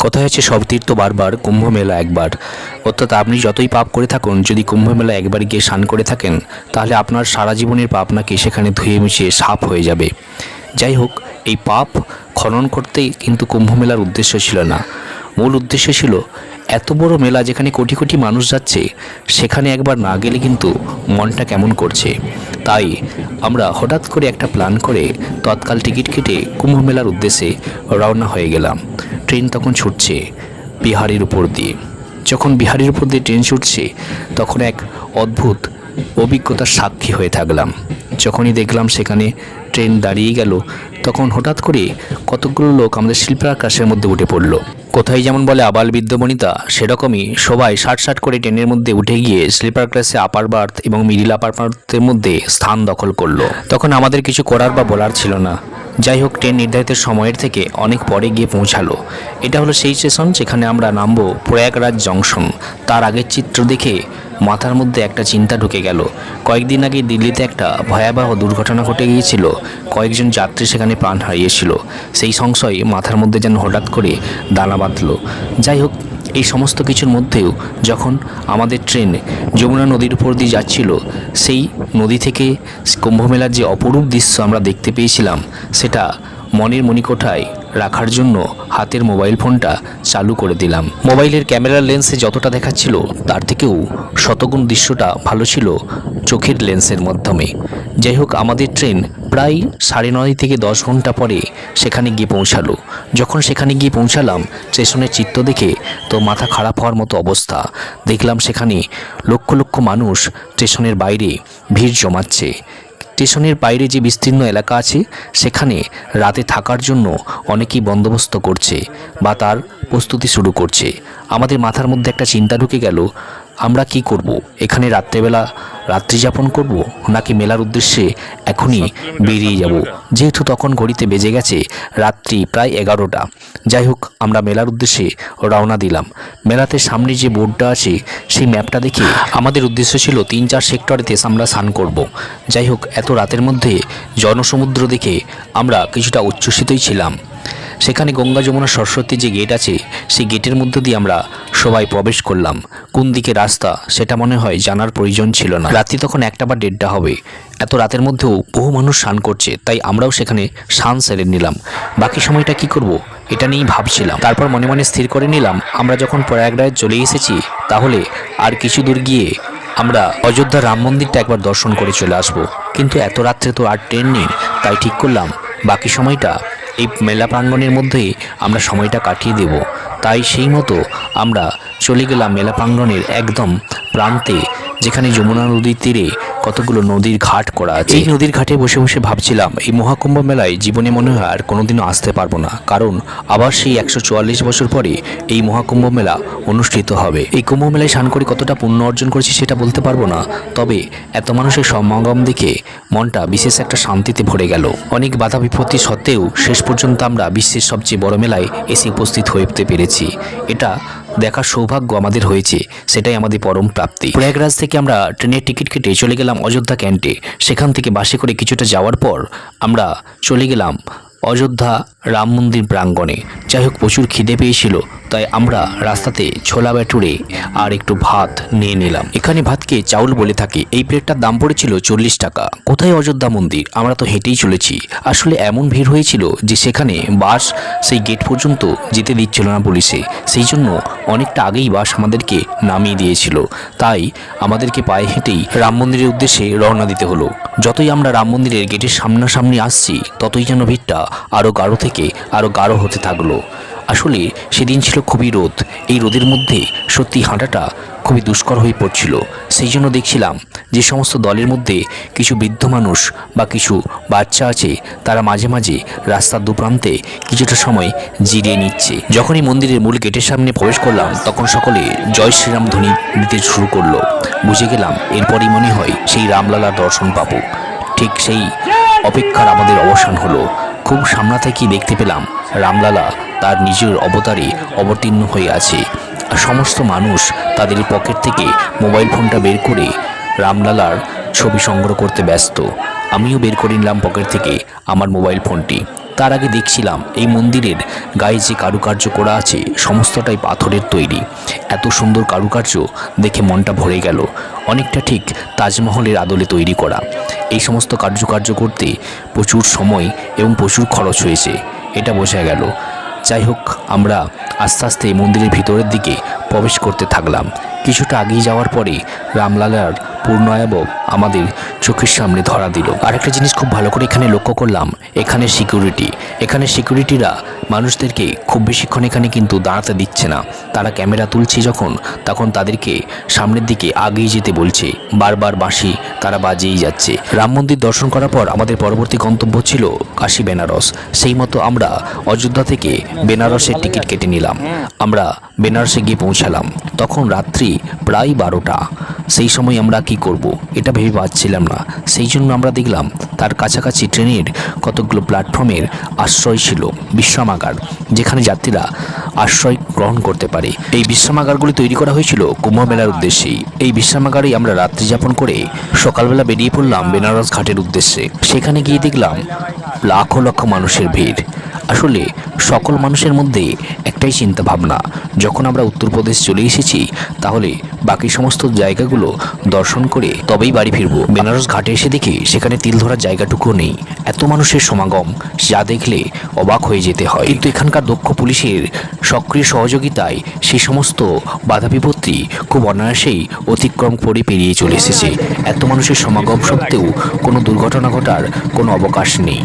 কথায় আছে, সব তীর্থ বারবার কুম্ভ মেলা একবার। অর্থাৎ আপনি যতই পাপ করে থাকুন, যদি কুম্ভ মেলা একবার গিয়ে স্নান করে থাকেন, তাহলে আপনার সারা জীবনের পাপ নাকি সেখানে ধুয়ে মিশিয়ে সাফ হয়ে যাবে। যাই হোক, এই পাপ খনন করতেই কিন্তু কুম্ভ মেলার উদ্দেশ্য ছিল না। মূল উদ্দেশ্য ছিল, এত বড় মেলা যেখানে কোটি কোটি মানুষ যাচ্ছে, সেখানে একবার না গেলে কিন্তু মনটা কেমন করছে। তাই আমরা হঠাৎ করে একটা প্ল্যান করে তৎকাল টিকিট কেটে কুম্ভ মেলার উদ্দেশ্যে রওনা হয়ে গেলাম। ট্রেন তখন ছুটছে বিহারের উপর দিয়ে। যখন বিহারের উপর দিয়ে ট্রেন ছুটছে, তখন এক অদ্ভুত অভিজ্ঞতার সাক্ষী হয়ে থাকলাম। যখনই দেখলাম সেখানে ট্রেন দাঁড়িয়ে গেল, তখন হঠাৎ করে কতগুলো লোক আমাদের শিল্পাকাশের মধ্যে উঠে পড়ল। কোথায় যেমন বলে আবাল বিদ্যমণিতা সেরকমই সবাই ষাট ষাট করে ট্রেনের মধ্যে উঠে গিয়ে স্লিপার ক্লাসে আপার বার্থ এবং মিডিল আপার বার্থের মধ্যে স্থান দখল করল। তখন আমাদের কিছু করার বা বলার ছিল না। যাই হোক ট্রেন নির্ধারিত সময়ের থেকে অনেক পরে গিয়ে পৌঁছালো। এটা হলো সেই স্টেশন যেখানে আমরা নামবো প্রয়াগরাজ জংশন। তার আগের চিত্র দেখে মাথার মধ্যে একটা চিন্তা ঢুকে গেল। কয়েকদিন আগে দিল্লিতে একটা ভয়াবহ দুর্ঘটনা ঘটে গিয়েছিল। কয়েকজন যাত্রী সেখানে প্রাণ হারিয়েছিল। সেই সংশয় মাথার মধ্যে যেন হঠাৎ করে দানা বাঁধলো। যাই হোক এই সমস্ত কিছুর মধ্যেও যখন আমাদের ট্রেন যমুনা নদীর উপর দিয়ে যাচ্ছিল, সেই নদী থেকে কুম্ভমেলার যে অপরূপ দৃশ্য আমরা দেখতে পেয়েছিলাম, সেটা মনের মণিকোঠায় রাখার জন্য হাতের মোবাইল ফোনটা চালু করে দিলাম। মোবাইলের ক্যামেরার লেন্সে যতটা দেখাচ্ছিল, তার থেকেও শতগুণ দৃশ্যটা ভালো ছিল চোখের লেন্সের মাধ্যমে। যাই হোক, আমাদের ট্রেন প্রায় সাড়ে নয় থেকে দশ ঘণ্টা পরে সেখানে গিয়ে পৌঁছালো। যখন সেখানে গিয়ে পৌঁছালাম, স্টেশনের চিত্র দেখে তো মাথা খারাপ হওয়ার মতো অবস্থা। দেখলাম সেখানে লক্ষ লক্ষ মানুষ স্টেশনের বাইরে ভিড় জমাচ্ছে। স্টেশনের বাইরে যে বিস্তীর্ণ এলাকা আছে, সেখানে রাতে থাকার জন্য অনেকেই বন্দোবস্ত করছে বা তার প্রস্তুতি শুরু করছে। আমাদের মাথার মধ্যে একটা চিন্তা ঢুকে গেল আমরা কি করব? এখানে রাত্রেবেলা রাত্রি যাপন করব? নাকি মেলার উদ্দেশ্যে এখনই বেরিয়ে যাব? যেহেতু তখন ঘড়িতে বেজে গেছে রাত্রি প্রায় এগারোটা। যাই হোক, আমরা মেলার উদ্দেশ্যে রওনা দিলাম। মেলাতে সামনে যে বোর্ডটা আছে, সেই ম্যাপটা দেখে আমাদের উদ্দেশ্য ছিল তিন চার সেক্টরেতে আমরা স্নান করব। যাই হোক, এত রাতের মধ্যে জনসমুদ্র দেখে আমরা কিছুটা উচ্ছ্বসিতই ছিলাম। সেখানে গঙ্গা যমুনা সরস্বতী যে গেট আছে, সেই গেটের মধ্য দিয়ে আমরা সবাই প্রবেশ করলাম। কোন দিকে রাস্তা, সেটা মনে হয় জানার প্রয়োজন ছিল না। রাত্রি তখন একটা বা দেড়টা হবে। এত রাতের মধ্যেও বহু মানুষ স্নান করছে, তাই আমরাও সেখানে স্নান সেরে নিলাম। বাকি সময়টা কি করব, এটা নিয়েই ভাবছিলাম। তারপর মনে মনে স্থির করে নিলাম, আমরা যখন প্রয়াগরাজ চলে এসেছি, তাহলে আর কিছু দূর গিয়ে আমরা অযোধ্যা রাম মন্দিরটা একবার দর্শন করে চলে আসব। কিন্তু এত রাত্রে তো আর ট্রেন নেই, তাই ঠিক করলাম, বাকি সময়টা এই মেলা প্রাঙ্গণের মধ্যেই আমরা সময়টা কাটিয়ে দেব। তাই সেই মতো আমরা চলে গেলাম মেলা প্রাঙ্গণের একদম প্রান্তে যেখানে যমুনা নদীর তীরে কতগুলো নদীর ঘাট করা আছে। এই নদীর ঘাটে বসে বসে ভাবছিলাম, এই মহাকুম্ভ মেলায় জীবনে মনে হয় আর কোনোদিনও আসতে পারব না, কারণ আবার সেই একশো চুয়াল্লিশ বছর পরে এই মহাকুম্ভ মেলা অনুষ্ঠিত হবে। এই কুম্ভ মেলায় স্নান করে কতটা পুণ্য অর্জন করেছি সেটা বলতে পারব না, তবে এত মানুষের সমাগম দেখে মনটা বিশেষ একটা শান্তিতে ভরে গেল। অনেক বাধা বিপত্তি সত্ত্বেও শেষ পর্যন্ত আমরা বিশ্বের সবচেয়ে বড় মেলায় এসে উপস্থিত হতে পেরেছি। এটা দেখার সৌভাগ্য আমাদের হয়েছে, সেটাই আমাদের পরম প্রাপ্তি। প্রয়াগরাজ থেকে আমরা ট্রেনের টিকিট কেটে চলে গেলাম অযোধ্যা ক্যান্টে। সেখান থেকে বাসে করে কিছুটা যাওয়ার পর আমরা চলে গেলাম অযোধ্যা রাম মন্দির প্রাঙ্গণে। যাই হোক প্রচুর খিদে পেয়েছিল, তাই আমরা রাস্তাতে ছোলা ব্যাটুরে আর একটু ভাত নিয়ে নিলাম। এখানে ভাতকে চাউল বলে থাকে। এই প্লেটটার দাম পড়েছিল চল্লিশ টাকা। কোথায় অযোধ্যা মন্দির? আমরা তো হেঁটেই চলেছি। আসলে এমন ভিড় হয়েছিল যে সেখানে বাস সেই গেট পর্যন্ত যেতে দিচ্ছিল না পুলিশে। সেই জন্য অনেকটা আগেই বাস আমাদেরকে নামিয়ে দিয়েছিল। তাই আমাদেরকে পায়ে হেঁটেই রাম মন্দিরের উদ্দেশ্যে রওনা দিতে হলো। যতই আমরা রাম মন্দিরের গেটের সামনাসামনি আসছি, ততই যেন ভিড়টা আরও গাঢ় থেকে আরও গাঢ় হতে থাকল। আসলে সেদিন ছিল খুবই রোদ। এই রোদের মধ্যে সত্যি হাঁটাটা খুবই দুষ্কর হয়ে পড়ছিল। সেই জন্য দেখছিলাম যে সমস্ত দলের মধ্যে কিছু বৃদ্ধ মানুষ বা কিছু বাচ্চা আছে, তারা মাঝে মাঝে রাস্তার দুপ্রান্তে কিছুটা সময় জিরিয়ে নিচ্ছে। যখনই মন্দিরের মূল গেটের সামনে প্রবেশ করলাম, তখন সকলে জয় শ্রীরাম ধ্বনি দিতে শুরু করল। বুঝে গেলাম, এরপরই মনে হয় সেই রামলালার দর্শন পাবো। ঠিক সেই অপেক্ষার আমাদের অবসান হলো। খুব সামনা থেকেই দেখতে পেলাম? রামলালা, তার নিজের অবতারে অবতীর্ণ হয়ে আছে। আর সমস্ত মানুষ তাদের পকেট থেকে মোবাইল ফোনটা বের করে রামলালার ছবি সংগ্রহ করতে ব্যস্ত। আমিও বের করে নিলাম পকেট থেকে আমার মোবাইল ফোনটি। তার আগে দেখছিলাম এই মন্দিরের গায়ে যে কারুকার্য করা আছে, সমস্তটাই পাথরের তৈরি। এত সুন্দর কারুকার্য দেখে মনটা ভরে গেল। অনেকটা ঠিক তাজমহলের আদলে তৈরি করা। এই সমস্ত কার্যকার্য করতে প্রচুর সময় এবং প্রচুর খরচ হয়েছে, এটা বোঝা গেল। যাই হোক, আমরা আস্তে আস্তে এই মন্দিরের ভিতরের দিকে প্রবেশ করতে থাকলাম। কিছুটা আগিয়ে যাওয়ার পরে রামলালার পূর্ণায়াবক আমাদের চোখের সামনে ধরা দিল। আর একটা জিনিস খুব ভালো করে এখানে লক্ষ্য করলাম, এখানে সিকিউরিটি এখানে সিকিউরিটিরা মানুষদেরকে খুব বেশিক্ষণ এখানে কিন্তু দাঁড়াতে দিচ্ছে না। তারা ক্যামেরা তুলছে যখন, তখন তাদেরকে সামনের দিকে আগিয়ে যেতে বলছে। বারবার বাঁশি, তারা বাজিয়েই যাচ্ছে। রাম মন্দির দর্শন করার পর আমাদের পরবর্তী গন্তব্য ছিল কাশী বেনারস। সেই মতো আমরা অযোধ্যা থেকে বেনারসের টিকিট কেটে নিলাম। আমরা বেনারসে গিয়ে পৌঁছালাম। তখন রাত্রি প্রায় বারোটা। সেই সময় আমরা কি করব? এটা ভেবে পাচ্ছিলাম না। সেই জন্য আমরা দেখলাম তার কাছাকাছি ট্রেনের কতগুলো প্ল্যাটফর্মের আশ্রয় ছিল বিশ্রামাগার যেখানে যাত্রীরা আশ্রয় গ্রহণ করতে পারে। এই বিশ্রামাগারগুলি তৈরি করা হয়েছিল কুম্ভ মেলার উদ্দেশ্যেই। এই বিশ্রামাগারেই আমরা রাত্রি যাপন করে সকালবেলা বেরিয়ে পড়লাম বেনারস ঘাটের উদ্দেশ্যে। সেখানে গিয়ে দেখলাম লাখো লক্ষ মানুষের ভিড়। আসলে সকল মানুষের মধ্যে একটাই চিন্তা ভাবনা, যখন আমরা উত্তরপ্রদেশ চলে এসেছি, তাহলে বাকি সমস্ত জায়গাগুলো দর্শন করে তবেই বাড়ি ফিরব। বেনারস ঘাটে এসে দেখি সেখানে তিল ধরার জায়গাটুকুও নেই। এত মানুষের সমাগম, যা দেখলে অবাক হয়ে যেতে হয়। কিন্তু এখানকার দক্ষ পুলিশের সক্রিয় সহযোগিতায় সেই সমস্ত বাধা বিপত্তি খুব অনায়াসেই অতিক্রম করে পেরিয়ে চলে এসেছে। এত মানুষের সমাগম সত্ত্বেও কোনো দুর্ঘটনা ঘটার কোনো অবকাশ নেই।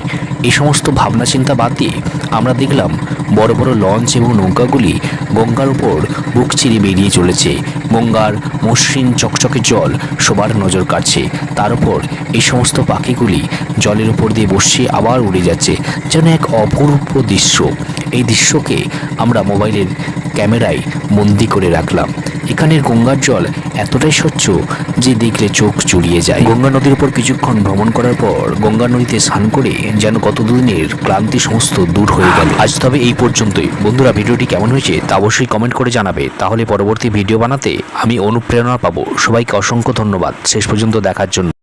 এই সমস্ত ভাবনা চিন্তা বাদ দিয়ে আমরা দেখলাম বড় বড় লঞ্চ এবং নৌকাগুলি গঙ্গার উপর বুক চিরে বেরিয়ে চলেছে। গঙ্গার মসৃণ চকচকে জল সবার নজর কাটছে তার উপর এই সমস্ত পাখিগুলি জলের উপর দিয়ে বসে আবার উড়ে যাচ্ছে, যেন এক অপরূপ দৃশ্য। এই দৃশ্যকে আমরা মোবাইলের ক্যামেরায় বন্দি করে রাখলাম। এখানের গঙ্গার জল এতটাই স্বচ্ছ যে দেখলে চোখ জুড়িয়ে যায়। গঙ্গা নদীর উপর কিছুক্ষণ ভ্রমণ করার পর গঙ্গা নদীতে স্নান করে যেন দিনের ক্লান্তি সমস্ত দূর হয়ে গেল। আজ তবে এই পর্যন্তই। বন্ধুরা, ভিডিওটি কেমন হয়েছে তা অবশ্যই কমেন্ট করে জানাবে। তাহলে পরবর্তী ভিডিও বানাতে আমি অনুপ্রেরণা পাবো। সবাইকে অসংখ্য ধন্যবাদ। শেষ পর্যন্ত দেখার জন্য।